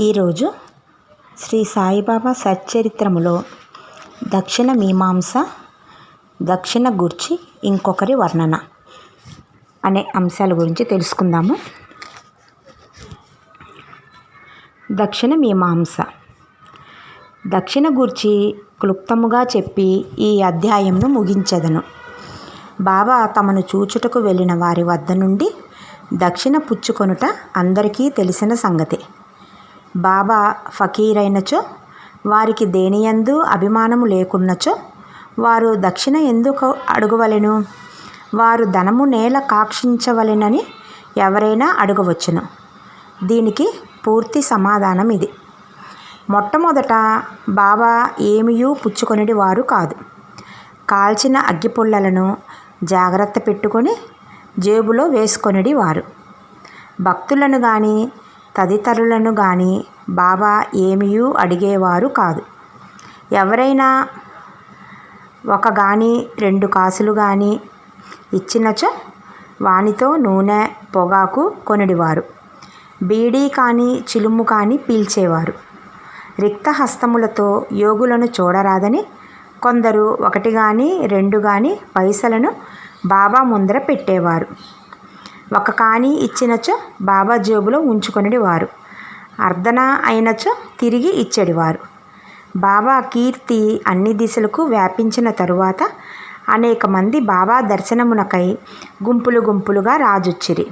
ఈరోజు శ్రీ సాయిబాబా సచ్చరిత్రములో దక్షిణ మీమాంస దక్షిణ గూర్చి ఇంకొకరి వర్ణన అనే అంశాల గురించి తెలుసుకుందాము. దక్షిణ మీమాంస. దక్షిణ గూర్చి క్లుప్తముగా చెప్పి ఈ అధ్యాయంను ముగించెదను. బాబా తమను చూచుటకు వెళ్ళిన వారి వద్ద నుండి దక్షిణ పుచ్చుకొనుట అందరికీ తెలిసిన సంగతే. బాబా ఫకీరైనచో వారికి దేనియందు అభిమానము లేకున్నచో వారు దక్షిణ ఎందుకు అడుగవలెను? వారు ధనము నేల కాక్షించవలెనని ఎవరైనా అడగవచ్చును. దీనికి పూర్తి సమాధానం ఇది మొట్టమొదట బాబా ఏమియూ పుచ్చుకొనిడి వారు కాదు. కాల్చిన అగ్గిపుల్లలను జాగ్రత్త పెట్టుకొని జేబులో వేసుకొనిడి వారు. భక్తులను కానీ తదితరులను కానీ బాబా ఏమియూ అడిగేవారు కాదు. ఎవరైనా ఒక గాని రెండు కాసులు కానీ ఇచ్చినచో వానితో నూనె పొగాకు కొనిడివారు. బీడీ కానీ చిలుము కానీ పీల్చేవారు. రిక్త హస్తములతో యోగులను చూడరాదని కొందరు ఒకటి కానీ రెండు కానీ పైసలను బాబా ముందర పెట్టేవారు. ఒక కాని ఇచ్చినచో బాబా జేబులో ఉంచుకొనిడి వారు. అర్ధన అయినచో తిరిగి ఇచ్చేడివారు. బాబా కీర్తి అన్ని దిశలకు వ్యాపించిన తరువాత అనేక మంది బాబా దర్శనమునకై గుంపులు గుంపులుగా రాజొచ్చిరి.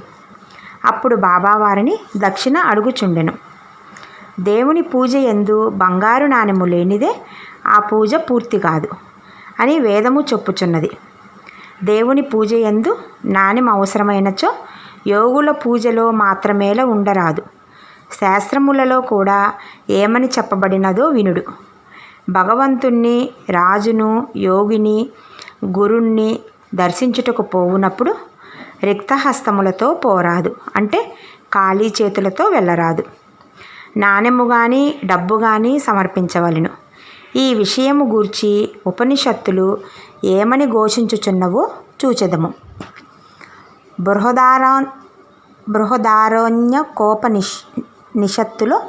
అప్పుడు బాబా వారిని దక్షిణ అడుగుచుండెను. దేవుని పూజ ఎందు బంగారు నాణెము లేనిదే ఆ పూజ పూర్తి కాదు అని వేదము చెప్పుచున్నది. దేవుని పూజ ఎందు నాణ్యం అవసరమైనచో యోగుల పూజలో మాత్రమేలా ఉండరాదు. శాస్త్రములలో కూడా ఏమని చెప్పబడినదో వినుడు. భగవంతుణ్ణి రాజును యోగిని గురుణ్ణి దర్శించుటకు పోవునప్పుడు రిక్తహస్తములతో పోరాదు. అంటే ఖాళీ చేతులతో వెళ్ళరాదు. నాణెము కానీ డబ్బు కానీ సమర్పించవలను. ఈ విషయము గూర్చి ఉపనిషత్తులు ఏమని ఘోషించుచున్నవో? చూచెదము. బృహదారా బృహదారణ్య కోపనిష్ నిషత్తులో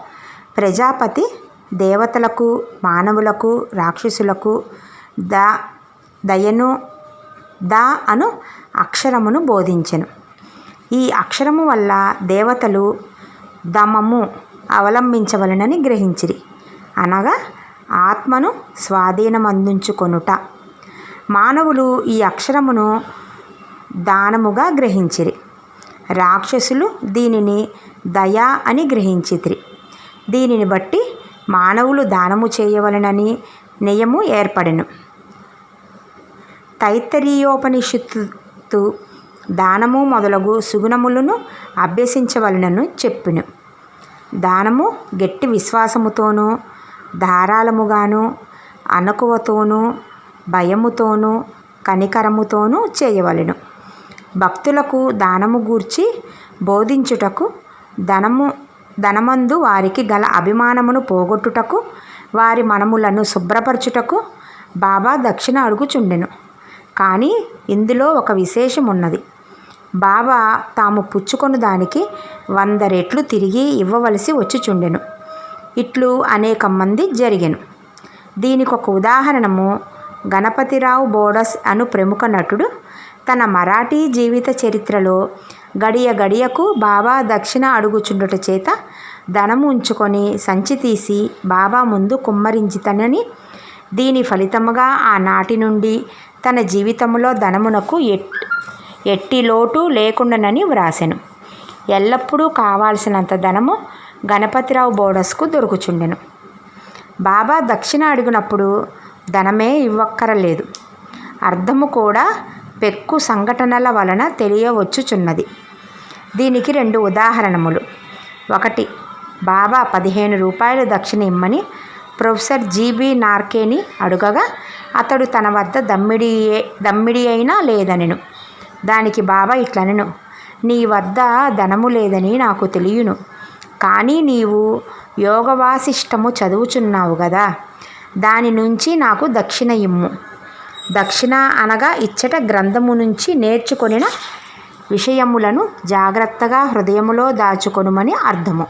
ప్రజాపతి దేవతలకు మానవులకు రాక్షసులకు ద దయను ద అను అక్షరమును బోధించెను. ఈ అక్షరము వల్ల దేవతలు దమము అవలంబించవలనని గ్రహించిరి. అనగా ఆత్మను స్వాధీనమందించుకొనుట. మానవులు ఈ అక్షరమును దానముగా గ్రహించిరి. రాక్షసులు దీనిని దయా అని గ్రహించితిరి. దీనిని బట్టి మానవులు దానము చేయవలనని నియము ఏర్పడెను. తైత్తరీయోపనిషత్తు దానము మొదలగు సుగుణములను అభ్యసించవలనను చెప్పిను. దానము గట్టి విశ్వాసముతోనూ ధారాళముగాను అనకువతోనూ భయముతోనూ కనికరముతోనూ చేయవలెను. భక్తులకు దానము గూర్చి బోధించుటకు ధనము ధనమందు వారికి గల అభిమానమును పోగొట్టుటకు వారి మనములను శుభ్రపరచుటకు బాబా దక్షిణ అడుగుచుండెను. కానీ ఇందులో ఒక విశేషం ఉన్నది బాబా తాము పుచ్చుకొని దానికి వంద రెట్లు తిరిగి ఇవ్వవలసి వచ్చుచుండెను. ఇట్లు అనేక మంది జరిగెను. దీనికి ఒక ఉదాహరణము గణపతిరావు బోడస్ అను ప్రముఖ నటుడు. తన మరాఠీ జీవిత చరిత్రలో గడియ గడియకు బాబా దక్షిణ అడుగుచుండుట చేత ధనము ఉంచుకొని సంచి తీసి బాబా ముందు కుమ్మరించితనని దీని ఫలితముగా ఆనాటి నుండి తన జీవితంలో ధనమునకు ఎట్ ఎట్టి లోటు లేకుండానని వ్రాసెను. ఎల్లప్పుడూ కావాల్సినంత ధనము గణపతిరావు బోడస్కు దొరుకుచుండెను. బాబా దక్షిణ అడిగినప్పుడు ధనమే ఇవ్వక్కరలేదు. అర్థము కూడా పెక్కు సంఘటనల వలన తెలియవచ్చుచున్నది. దీనికి రెండు ఉదాహరణములు. ఒకటి బాబా పదిహేను రూపాయలు దక్షిణ ఇమ్మని ప్రొఫెసర్ జీబీ నార్కేని అడుగగా అతడు తన వద్ద దమ్మిడి దమ్మిడి అయినా లేదనెను. దానికి బాబా ఇట్లనెను నీ వద్ద ధనము లేదని నాకు తెలియను. కానీ నీవు యోగవాసిష్టము చదువుచున్నావు కదా దాని నుంచి నాకు దక్షిణ ఇమ్ము. దక్షిణ అనగా ఇచ్చట గ్రంథము నుంచి నేర్చుకొనిన విషయములను జాగ్రత్తగా హృదయములో దాచుకొనుమని అర్థము.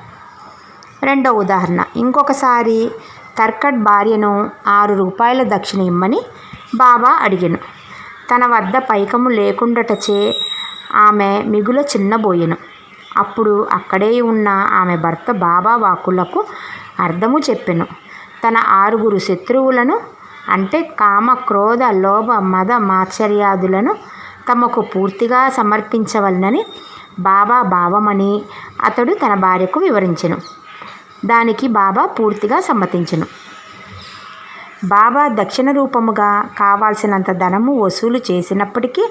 రెండో ఉదాహరణ ఇంకొకసారి కర్కట్ భార్యను ఆరు రూపాయల దక్షిణ ఇమ్మని బాబా అడిగాను. తన వద్ద పైకము లేకుండటచే ఆమె మిగుల చిన్నబోయెను. అప్పుడు అక్కడే ఉన్న ఆమె భర్త బాబా వాకులకు అర్థము చెప్పెను. తన ఆరుగురు శత్రువులను అంటే కామ క్రోధ లోభ మద మాత్సర్యాదులను తమకు పూర్తిగా సమర్పించవలనని బాబా భావమని అతడు తన భార్యకు వివరించెను. దానికి బాబా పూర్తిగా సమ్మతించెను. బాబా దక్షిణ రూపముగా కావాల్సినంత ధనము వసూలు చేసినప్పటికీ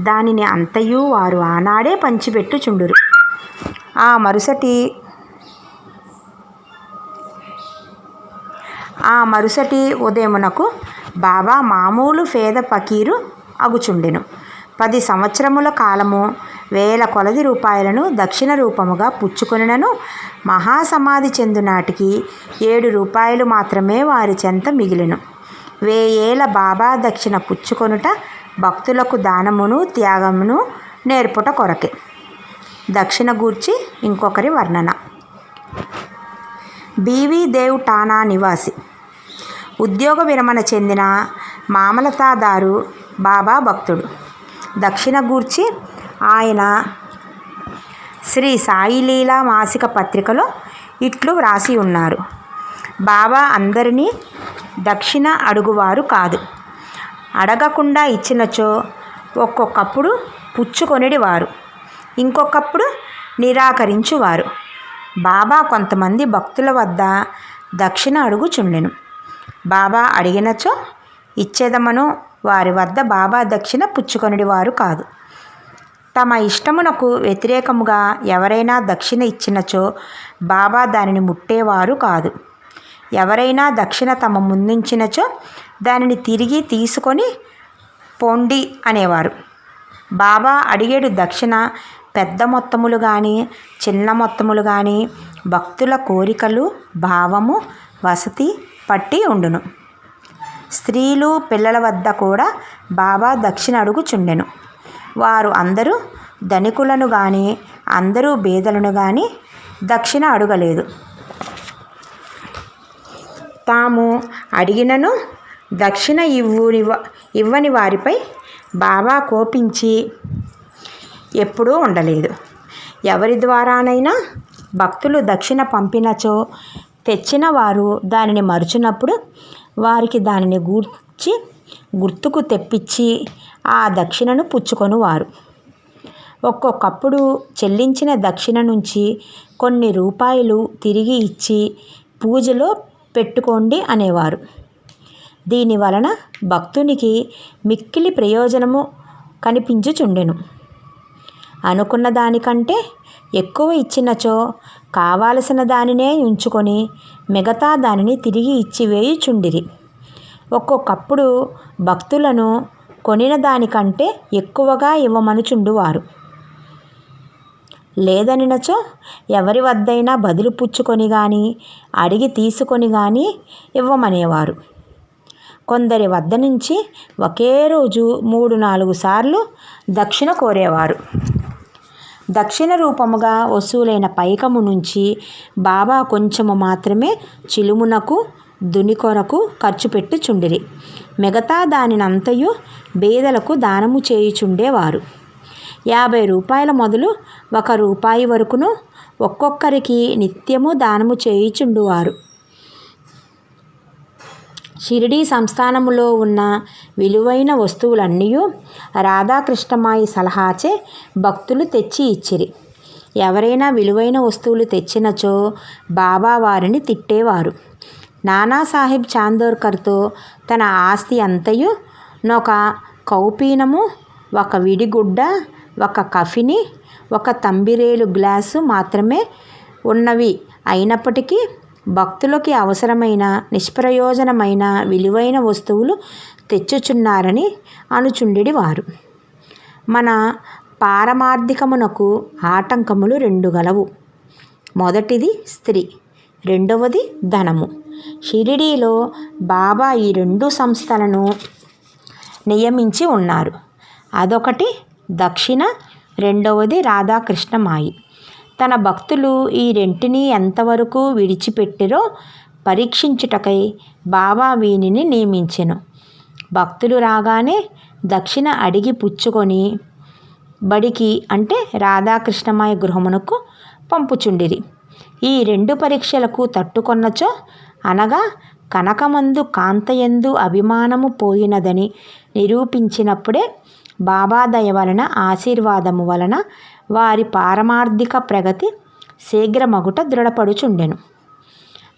దానిని అంతయు వారు ఆనాడే పంచిపెట్టుచుండురు. ఆ మరుసటి ఆ మరుసటి ఉదయమునకు బాబా మామూలు పేద ఫకీరు అగుచుండెను. పది సంవత్సరముల కాలము వేల కొలది రూపాయలను దక్షిణ రూపముగా పుచ్చుకొనినను. మహాసమాధి చెందునాటికి ఏడు రూపాయలు మాత్రమే వారి చెంత మిగిలెను. వేయేల బాబా దక్షిణ పుచ్చుకొనుట భక్తులకు దానమును త్యాగమును నేర్పుట కొరకే. దక్షిణ గూర్చి ఇంకొకరి వర్ణన. బీవీ దేవ్ టానా నివాసి. ఉద్యోగ విరమణ చెందిన మామలతాదారు బాబా భక్తుడు. దక్షిణ గూర్చి ఆయన శ్రీ సాయిలీలా మాసిక పత్రికలో ఇట్లు వ్రాసి ఉన్నారు. బాబా అందరినీ దక్షిణ అడుగువారు కాదు. అడగకుండా ఇచ్చినచో ఒక్కొక్కప్పుడు పుచ్చుకొనిడివారు. ఇంకొకప్పుడు నిరాకరించువారు. బాబా కొంతమంది భక్తుల వద్ద దక్షిణ అడుగుచుండెను బాబా అడిగినచో ఇచ్చేదమను వారి వద్ద బాబా దక్షిణ పుచ్చుకొనుడి వారు కాదు. తమ ఇష్టమునకు వ్యతిరేకముగా ఎవరైనా దక్షిణ ఇచ్చినచో బాబా దానిని ముట్టేవారు కాదు. ఎవరైనా దక్షిణ తమ ముందుంచినచో దానిని తిరిగి తీసుకొని పొండి అనేవారు. బాబా అడిగేడు దక్షిణ పెద్ద మొత్తములు కానీ చిన్న మొత్తములు కానీ భక్తుల కోరికలు భావము వసతి పట్టి ఉండును. స్త్రీలు పిల్లల వద్ద కూడా బాబా దక్షిణ అడుగుచుండెను. వారు అందరూ ధనికులను కానీ అందరూ బేదలను కానీ దక్షిణ అడగలేదు. తాము అడిగినను దక్షిణ ఇవ్వని ఇవ్వని వారిపై బాబా కోపించి ఎప్పుడూ ఉండలేదు. ఎవరి ద్వారానైనా భక్తులు దక్షిణ పంపినచో తెచ్చిన వారు దానిని మరుచినప్పుడు వారికి దానిని గూర్చి గుర్తుకు తెప్పించి ఆ దక్షిణను పుచ్చుకొనువారు. ఒక్కొక్కప్పుడు చెల్లించిన దక్షిణ నుంచి కొన్ని రూపాయలు తిరిగి ఇచ్చి పూజలో పెట్టుకోండి అనేవారు. దీని వలన భక్తునికి మిక్కిలి ప్రయోజనము కనిపించుచుండెను. అనుకున్న దానికంటే ఎక్కువ ఇచ్చినచో కావలసిన దానినే ఉంచుకొని మిగతా దానిని తిరిగి ఇచ్చివేయుచుండిరి ఒక్కొక్కప్పుడు భక్తులను కొనిన దానికంటే ఎక్కువగా ఇవ్వమనుచుండువారు. లేదనినచో ఎవరి వద్దైనా బదులు పుచ్చుకొని కానీ అడిగి తీసుకొని కానీ ఇవ్వమనేవారు. కొందరి వద్ద నుంచి ఒకే రోజు మూడు నాలుగు సార్లు దక్షిణ కోరేవారు. దక్షిణ రూపముగా వసూలైన పైకము నుంచి బాబా కొంచెము మాత్రమే చిలుమునకు దునికొరకు ఖర్చు పెట్టుచుండిరి. మిగతా దానినంతయు బేదలకు దానము చేయుచుండేవారు. యాభై రూపాయల మొదలు ఒక రూపాయి వరకును ఒక్కొక్కరికి నిత్యము దానము చేయుచుండువారు. షిరిడీ సంస్థానములో ఉన్న విలువైన వస్తువులన్నీ రాధాకృష్ణమాయి సలహాచే భక్తులు తెచ్చి ఇచ్చిరి. ఎవరైనా విలువైన వస్తువులు తెచ్చినచో బాబా వారిని తిట్టేవారు. నానాసాహెబ్ చాందోర్కర్తో తన ఆస్తి అంతయు నొక కౌపీనము ఒక విడిగుడ్డ ఒక కఫిని ఒక తంబిరేలు గ్లాసు మాత్రమే ఉన్నవి అయినప్పటికీ భక్తులకి అవసరమైన నిష్ప్రయోజనమైన విలువైన వస్తువులు తెచ్చుచున్నారని అనుచుండెడి వారు మన పారమార్థికమునకు ఆటంకములు రెండు గలవు. మొదటిది స్త్రీ రెండవది ధనము. షిరిడీలో బాబా ఈ రెండు సంస్థలను నియమించి ఉన్నారు. అదొకటి దక్షిణ రెండవది రాధాకృష్ణమాయి. తన భక్తులు ఈ రెంటిని ఎంతవరకు విడిచిపెట్టిరో పరీక్షించుటకై బాబా వీనిని నియమించెను. భక్తులు రాగానే దక్షిణ అడిగి పుచ్చుకొని బడికి అంటే రాధాకృష్ణమాయ గృహమునకు పంపుచుండిరి. ఈ రెండు పరీక్షలకు తట్టుకొన్నచో అనగా కనకమందు కాంతయందు అభిమానము పోయినదని నిరూపించినప్పుడే బాబా దయ వలన ఆశీర్వాదము వలన వారి పారమార్థిక ప్రగతి శీఘ్రమగుట దృఢపడుచుండెను.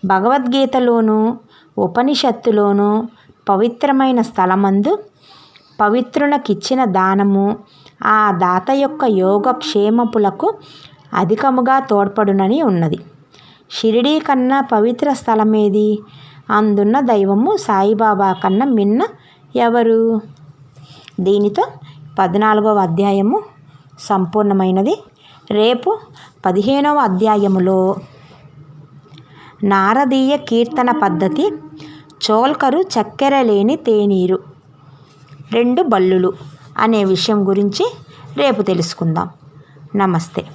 భగవద్గీతలోను ఉపనిషత్తులోను పవిత్రమైన స్థలమందు పవిత్రులకిచ్చిన దానము ఆ దాత యొక్క యోగక్షేమపులకు అధికముగా తోడ్పడునని ఉన్నది. షిరిడీ కన్నా పవిత్ర స్థలమేది? అందున్న దైవము సాయిబాబా కన్నా మిన్న ఎవరు? దీనితో పద్నాలుగవ అధ్యాయము సంపూర్ణమైనది. రేపు పదిహేనవ అధ్యాయములో నారదీయ కీర్తన పద్ధతి చోల్కరు చక్కెర లేని తేనీరు రెండు బల్లులు అనే విషయం గురించి రేపు తెలుసుకుందాం. నమస్తే.